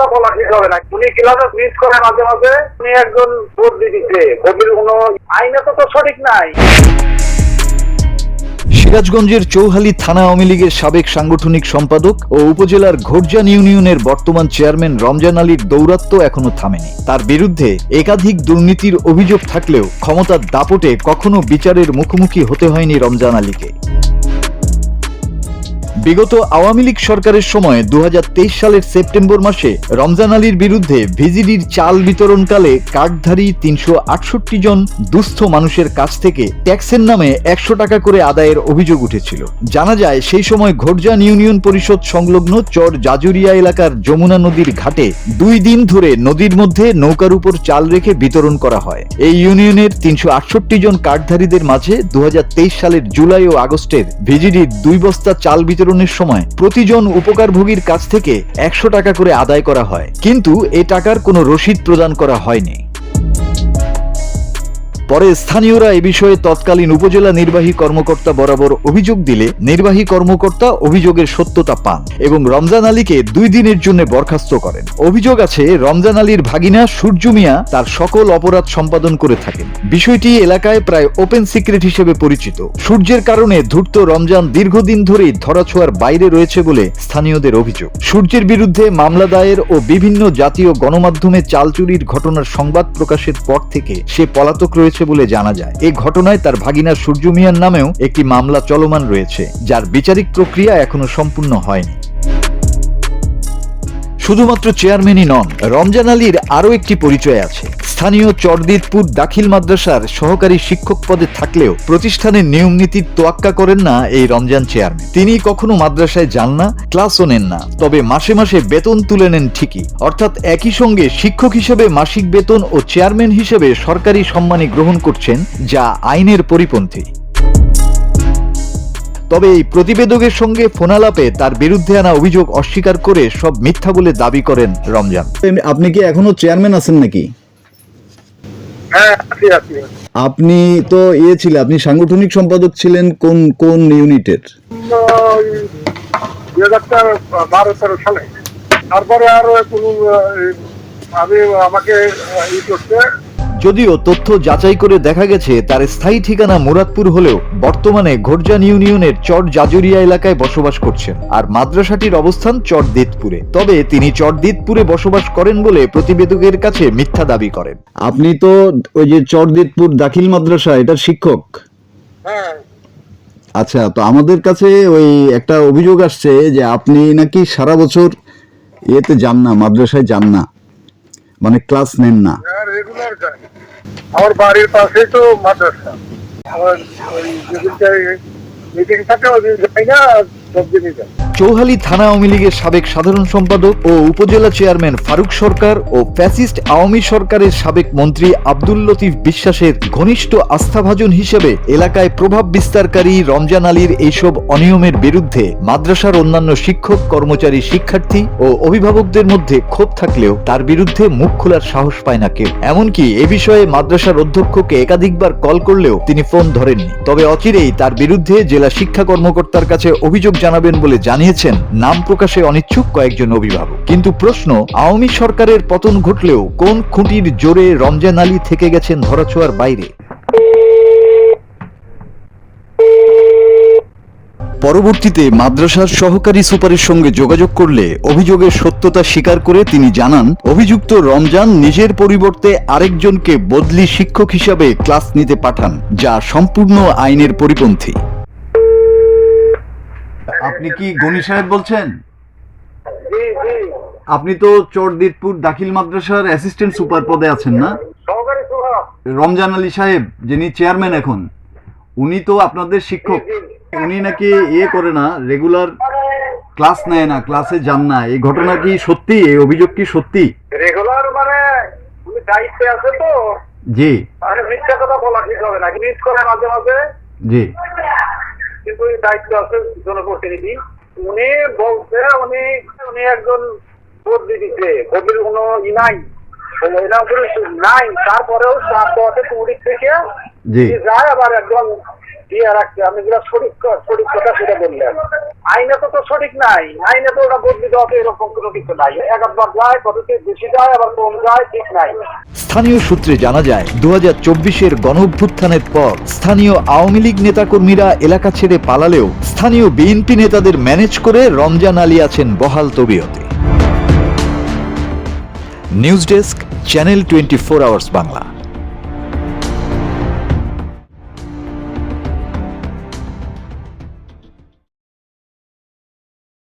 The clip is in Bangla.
কথা বলা ঠিক হবে না। উনি ক্লাসে মিস করে মাঝে মাঝে? উনি একজন বদলি দিচ্ছে বদলির কোনো আইনে তো সঠিক নাই। সিরাজগঞ্জের চৌহালি থানা আওয়ামী লীগের সাবেক সাংগঠনিক সম্পাদক ও উপজেলার ঘোরজান ইউনিয়নের বর্তমান চেয়ারম্যান রমজান আলীর দৌরাত্ম্য এখনও থামেনি। তার বিরুদ্ধে একাধিক দুর্নীতির অভিযোগ থাকলেও ক্ষমতার দাপটে কখনো বিচারের মুখোমুখি হতে হয়নি রমজান আলীকে। বিগত আওয়ামী লীগ সরকারের সময় দু হাজার তেইশ সালের সেপ্টেম্বর মাসে রমজান আলীর বিরুদ্ধে ভিজিডির চাল বিতরণকালে কার্ডধারী তিনশো আটষট্টি জন দুস্থ মানুষের কাছ থেকে ট্যাক্সের নামে একশো টাকা করে আদায়ের অভিযোগ উঠেছিল। জানা যায়, সেই সময় ঘোরজান ইউনিয়ন পরিষদ সংলগ্ন চর জাজুরিয়া এলাকার যমুনা নদীর ঘাটে দুই দিন ধরে নদীর মধ্যে নৌকার উপর চাল রেখে বিতরণ করা হয়। এই ইউনিয়নের তিনশো আটষট্টি জন কার্ডধারীদের মাঝে দু হাজার তেইশ সালের জুলাই ও আগস্টের ভিজিডির দুই বস্তা চাল বিতরণের সময় প্রতিজন উপকারভোগীর কাছ থেকে একশো টাকা করে আদায় করা হয়। কিন্তু এ টাকার কোনো রসিদ প্রদান করা হয়নি। পরে স্থানীয়রা এ বিষয়ে তৎকালীন উপজেলা নির্বাহী কর্মকর্তা বরাবর অভিযোগ দিলে নির্বাহী কর্মকর্তা অভিযোগের সত্যতা পান এবং রমজান আলীকে দুই দিনের জন্য বরখাস্ত করেন। অভিযোগ আছে, রমজান আলীর ভাগিনা সূর্য মিয়া তার সকল অপরাধ সম্পাদন করে থাকেন। বিষয়টি এলাকায় প্রায় ওপেন সিক্রেট হিসেবে পরিচিত। সূর্যের কারণে ধূর্ত রমজান দীর্ঘদিন ধরেই ধরাছোঁয়ার বাইরে রয়েছে বলে স্থানীয়দের অভিযোগ। সূর্যের বিরুদ্ধে মামলা দায়ের ও বিভিন্ন জাতীয় গণমাধ্যমে চাল চুরির ঘটনার সংবাদ প্রকাশের পর থেকে সে পলাতক রয়েছে বলে জানা যায়। এই ঘটনায় তার ভাগিনা সূর্য মিয়ার নামেও একটি মামলা চলমান রয়েছে, যার বিচারিক প্রক্রিয়া এখনও সম্পূর্ণ হয়নি। শুধুমাত্র চেয়ারম্যানই নন, রমজান আলীর আরও একটি পরিচয় আছে। স্থানীয় চরদিতপুর দাখিল মাদ্রাসার সহকারী শিক্ষক পদে থাকলেও প্রতিষ্ঠানের নিয়ম নীতির তোয়াক্কা করেন না এই রমজান চেয়ারম্যান। তিনি কখনো মাদ্রাসায় যান না, ক্লাসও নেন না, তবে মাসে মাসে বেতন তুলে নেন ঠিকই। অর্থাৎ একই সঙ্গে শিক্ষক হিসেবে মাসিক বেতন ও চেয়ারম্যান হিসেবে সরকারি সম্মানী গ্রহণ করছেন, যা আইনের পরিপন্থী। তবে এই প্রতিবেদকের সঙ্গে ফোনালাপে তার বিরুদ্ধে আনা অভিযোগ অস্বীকার করে সব মিথ্যা বলে দাবি করেন রমজান। আপনি কি এখনও চেয়ারম্যান আছেন নাকি? আপনি তো ইয়ে ছিলেন আপনি সাংগঠনিক সম্পাদক ছিলেন কোন কোন ইউনিটের? দুই হাজার বারো তেরো সালে। তারপরে আরও কোনো আমি আমাকে ই করতে যদিও তথ্য যাচাই করে দেখা গেছে তার স্থায়ী ঠিকানা মুরাদপুর হলেও বর্তমানে ঘোরজান ইউনিয়নের চর জাজুরিয়া এলাকায় বসবাস করছেন আর মাদ্রাসাটির অবস্থান চর দিতপুরে। তবে তিনি চর দিতপুরে বসবাস করেন বলে প্রতিবেদকের কাছে মিথ্যা দাবি করেন। আপনি তো ওই যে চরদিতপুর দাখিল মাদ্রাসা এটার শিক্ষক? হ্যাঁ। আচ্ছা তো আমাদের কাছে ওই একটা অভিযোগ আসছে যে আপনি নাকি সারা বছর ইয়েতে যান না মাদ্রাসায় যান না মানে ক্লাস নেন না। রেগুলার যাই আমার বাড়ির পাশেই তো মাদ্রাসা। আমার ওই যেদিনটাই মিটিং থাকে, ওই দিন যাই না, সব দিনই যাই। চৌহালি থানা আওয়ামী লীগের সাবেক সাধারণ সম্পাদক ও উপজেলা চেয়ারম্যান ফারুক সরকার ও ফ্যাসিস্ট আওয়ামী সরকারের সাবেক মন্ত্রী আব্দুল লতিফ বিশ্বাসের ঘনিষ্ঠ আস্থাভাজন হিসেবে এলাকায় প্রভাব বিস্তারকারী রমজান আলীর এইসব অনিয়মের বিরুদ্ধে মাদ্রাসার অন্যান্য শিক্ষক, কর্মচারী, শিক্ষার্থী ও অভিভাবকদের মধ্যে ক্ষোভ থাকলেও তার বিরুদ্ধে মুখ খোলার সাহস পায় না কেউ। এমনকি এ বিষয়ে মাদ্রাসার অধ্যক্ষকে একাধিকবার কল করলেও তিনি ফোন ধরেননি। তবে অচিরেই তার বিরুদ্ধে জেলা শিক্ষা কর্মকর্তার কাছে অভিযোগ জানাবেন বলে জানিয়েছেন, নাম প্রকাশে অনিচ্ছুক কয়েকজন অভিভাবক। কিন্তু প্রশ্ন, আওয়ামী সরকারের পতন ঘটলেও কোন খুঁটির জোরে রমজান আলী থেকে গেছেন ধরাছোঁয়ার বাইরে? পরবর্তীতে মাদ্রাসার সহকারী সুপারের সঙ্গে যোগাযোগ করলে অভিযোগের সত্যতা স্বীকার করে তিনি জানান, অভিযুক্ত রমজান নিজের পরিবর্তে আরেকজনকে বদলি শিক্ষক হিসাবে ক্লাস নিতে পাঠান, যা সম্পূর্ণ আইনের পরিপন্থী। আপনি কি গণি সাহেব বলছেন? আপনি তো চরদিতপুর দাখিল মাদ্রাসার অ্যাসিস্ট্যান্ট সুপার পদে আছেন না? রমজান আলী সাহেব যিনি চেয়ারম্যান এখন উনি তো আপনাদের শিক্ষক। উনি নাকি ইয়ে করে না রেগুলার ক্লাস নেয় না ক্লাসে যান না। এই ঘটনা কি সত্যি? এই অভিযোগ কি সত্যি? রেগুলার মানে উনি দায়িত্বে আছে তো। জি। মানে মিথ্যা কথা বলা ঠিক হবে না। মিস করে মাঝে মাঝে জি। কিন্তু এই দায়িত্ব আছে জনপ্রতিনিধি। উনি বলছে উনি উনি একজন বদলি দিচ্ছে ভোটের কোন ই নাই। নাই। তারপরেও সাত দশে কুড়ি থেকে যায় আবার একজন দিয়ে রাখছে যেটা সঠিক সঠিক কথা সেটা বললেন। আইনে তো তো সঠিক নাই। আইনে তো ওটা বদলি দেওয়া এরকম কোনো কিছু নাই। যায় বেশি যায়, আবার কম যায়, ঠিক নাই। স্থানীয় সূত্রে জানা যায় দু পর স্থানীয় আওয়ামী লীগ নেতাকর্মীরা এলাকা ছেড়ে পালালেও স্থানীয় বিএনপি নেতাদের ম্যানেজ করে রমজান আলী আছেন বহাল তবিয়তে। News desk, channel twenty four hours Bangla.